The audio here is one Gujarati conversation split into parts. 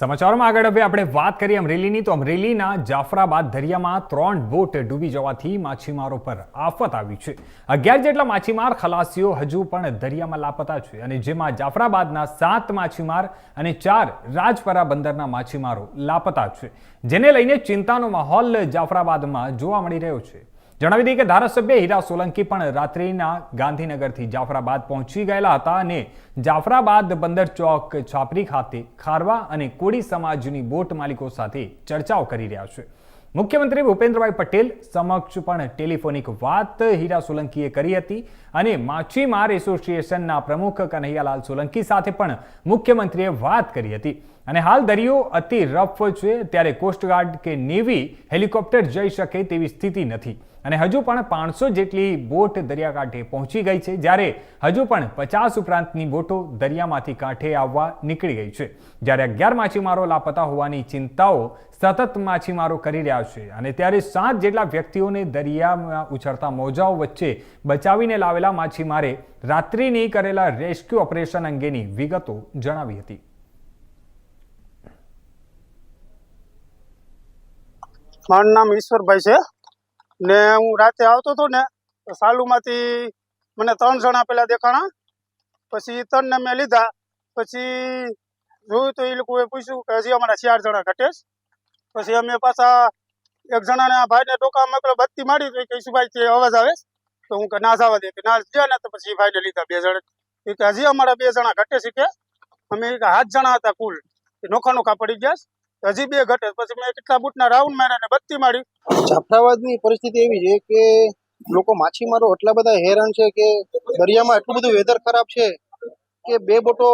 સમાચારોમાં આગળ હવે આપણે વાત કરીએ અમરેલીની. તો અમરેલીના જાફરાબાદ દરિયામાં ત્રણ બોટ ડૂબી જવાથી માછીમારો પર આફત આવી છે. અગિયાર જેટલા માછીમાર ખલાસીઓ હજુ પણ દરિયામાં લાપતા છે અને જેમાં જાફરાબાદના સાત માછીમાર અને ચાર રાજપરા બંદરના માછીમારો લાપતા છે. જેને લઈને ચિંતાનો માહોલ જાફરાબાદમાં જોવા મળી રહ્યો છે. જણાવી દઈએ કે ધારાસભ્ય હીરા સોલંકી પણ રાત્રિના ગાંધીનગરથી જાફરાબાદ પહોંચી ગયેલા હતા અને જાફરાબાદ બંદર ચોક છાપરી ખાતે ખારવા અને કોળી સમાજની બોટ માલિકો સાથે ચર્ચાઓ કરી રહ્યા છે. મુખ્યમંત્રી ભૂપેન્દ્રભાઈ પટેલ સમક્ષ પણ ટેલિફોનિક વાત હીરા સોલંકીએ કરી હતી અને માછીમાર એસોસિએશનના પ્રમુખ કન્હૈયાલાલ સોલંકી સાથે પણ મુખ્યમંત્રીએ વાત કરી હતી. અને હાલ દરિયો અતિ રફ છે, ત્યારે કોસ્ટગાર્ડ કે નેવી હેલિકોપ્ટર જઈ શકે તેવી સ્થિતિ નથી. અને હજુ પણ પાંચસો જેટલી બોટ દરિયાકાંઠે પહોંચી ગઈ છે, જ્યારે હજુ પણ પચાસ ઉપરાંતની બોટો દરિયામાંથી કાંઠે આવવા નીકળી ગઈ છે. જ્યારે અગિયાર માછીમારો લાપતા હોવાની ચિંતાઓ સતત માછીમારો કરી રહ્યા છે અને ત્યારે સાત જેટલા વ્યક્તિઓને દરિયામાં ઉછળતા મોજાઓ વચ્ચે બચાવીને લાવેલા માછીમારે રાત્રિની કરેલા રેસ્ક્યુ ઓપરેશન અંગેની વિગતો જણાવી હતી. મારું નામ ઈશ્વરભાઈ છે. ને હું રાતે આવતો હતો ને, તો સાલુમાંથી મને ત્રણ જણા પેલા દેખાણા. પછી ત્રણને મેં લીધા. પછી જોયું તો એ લોકોએ પૂછ્યું કે હજી અમારા ચાર જણા ઘટે પછી અમે પાછા એક જણાને આ ભાઈને ટોકા મોકલો બત્તી મારી કે ભાઈ તે અવાજ આવે તો હું કે, ના, જવા દે. કે, ના જ્યાં ને. તો પછી ભાઈને લીધા બે જણા. એ કે, હજી અમારા બે જણા ઘટે છે અમે સાત જણા હતા કુલ. નોખા નોખા પડી ગયા હજી બે ઘટે પછી મેં કેટલા બૂટના રાઉન્ડ માર્યા ને બત્તી મારી. જાફરાબાદની પરિસ્થિતિ એવી છે કે લોકો માછીમારો એટલા બધા હેરાન છે કે દરિયામાં એટલું બધું વેધર ખરાબ છે કે બે બોટો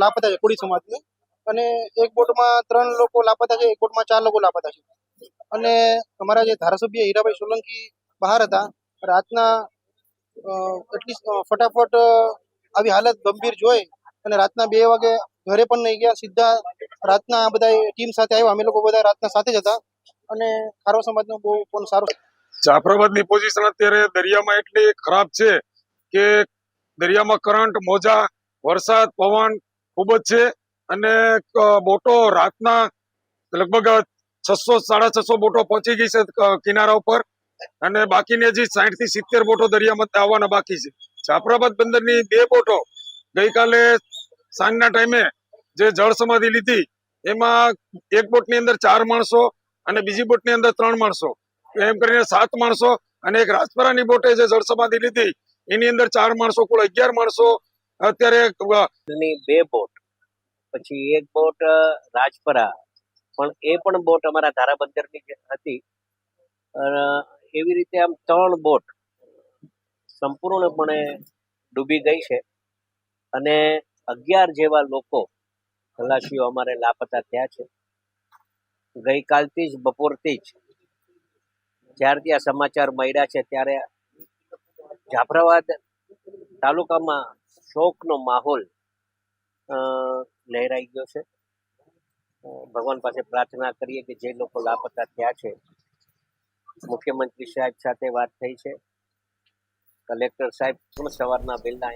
લાપતા છે કોળી સમાજની. અને એક બોટમાં ત્રણ લોકો લાપતા છે એક બોટમાં ચાર લોકો લાપતા છે. અને અમારા જે ધારાસભ્ય હીરાભાઈ સોલંકી બહાર હતા રાતના અ, એટલી ફટાફટ આવી હાલત ગંભીર જોઈ અને રાતના બે વાગે ઘરે પણ નહીં ગયા સીધા રાતના બધા ટીમ સાથે આવ્યા. અમે લોકો બધા રાતના સાથે જ હતા. અને ખારો સમાજનો બહુ પણ સારો જાફરાબાદની પોઝિશન અત્યારે દરિયામાં એટલી ખરાબ છે કે દરિયામાં કરંટ મોજા, વરસાદ, પવન ખૂબ જ છે. અને બોટો રાતના લગભગ છસો, સાડા છસો બોટો પહોંચી ગઈ છે કિનારા ઉપર. અને બાકીની હજી સાઠથી સિત્તેર બોટો દરિયામાં આવવાના બાકી છે. જાફરાબાદ બંદરની બે બોટો ગઈકાલે સાંજના ટાઈમે જે જળ સમાધિ લીધી, એમાં એક બોટની અંદર ચાર માણસો અને બીજી બોટની અંદર ત્રણ માણસો. એમ કરીને સાત માણસો અને એક રાજપરાની બોટે જે જળ સમાધિ લીધી, એની અંદર ચાર માણસો કુલ અગિયાર માણસો અત્યારે બે બોટ, પછી એક બોટ રાજપરા. પણ એ પણ બોટ અમારા ધારાબંદરની હતી એવી રીતે આમ ત્રણ બોટ સંપૂર્ણપણે ડૂબી ગઈ છે. અને અગિયાર જેવા લોકો ખલાસીઓ અમારે લાપતા થયા છે. ગઈકાલથી જ બપોરથી જ જ્યારથી આ સમાચાર મળ્યા છે ત્યારે જાફરાબાદ તાલુકામાં શોકનો માહોલ લહેરાઈ ગયો છે. ભગવાન પાસે પ્રાર્થના કરીએ કે જે લોકો લાપતા થયા છે, મુખ્યમંત્રી સાહેબ સાથે વાત થઈ છે. કલેક્ટર સાહેબ પણ સવારના વહેલા